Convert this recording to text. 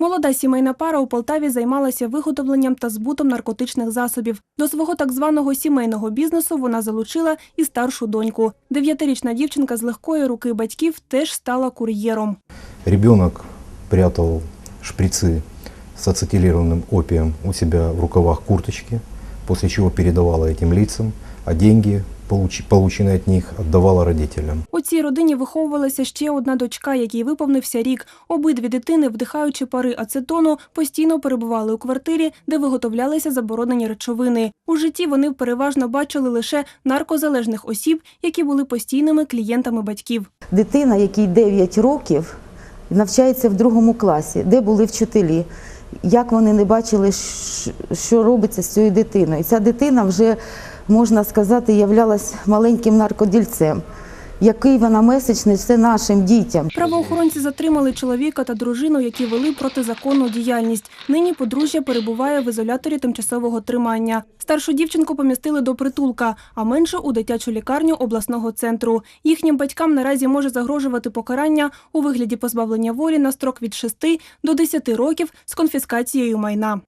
Молода сімейна пара у Полтаві займалася виготовленням та збутом наркотичних засобів. До свого так званого сімейного бізнесу вона залучила і старшу доньку. Дев'ятирічна дівчинка з легкої руки батьків теж стала кур'єром. Ребенок прятал шприцы с ацетилированным опием у себя в рукавах курточки, после чего передавала этим лицам, а деньги, полученные от них, отдавала родителям. У цій родині виховувалася ще одна дочка, якій виповнився рік. Обидві дитини, вдихаючи пари ацетону, постійно перебували у квартирі, де виготовлялися заборонені речовини. У житті вони переважно бачили лише наркозалежних осіб, які були постійними клієнтами батьків. Дитина, якій 9 років, навчається в другому класі, де були вчителі. Як вони не бачили, що робиться з цією дитиною. І ця дитина вже, можна сказати, являлась маленьким наркодільцем. Який вона меседж несе нашим дітям? Правоохоронці затримали чоловіка та дружину, які вели протизаконну діяльність. Нині подружжя перебуває в ізоляторі тимчасового тримання. Старшу дівчинку помістили до притулка, а меншу у дитячу лікарню обласного центру. Їхнім батькам наразі може загрожувати покарання у вигляді позбавлення волі на строк від 6 до 10 років з конфіскацією майна.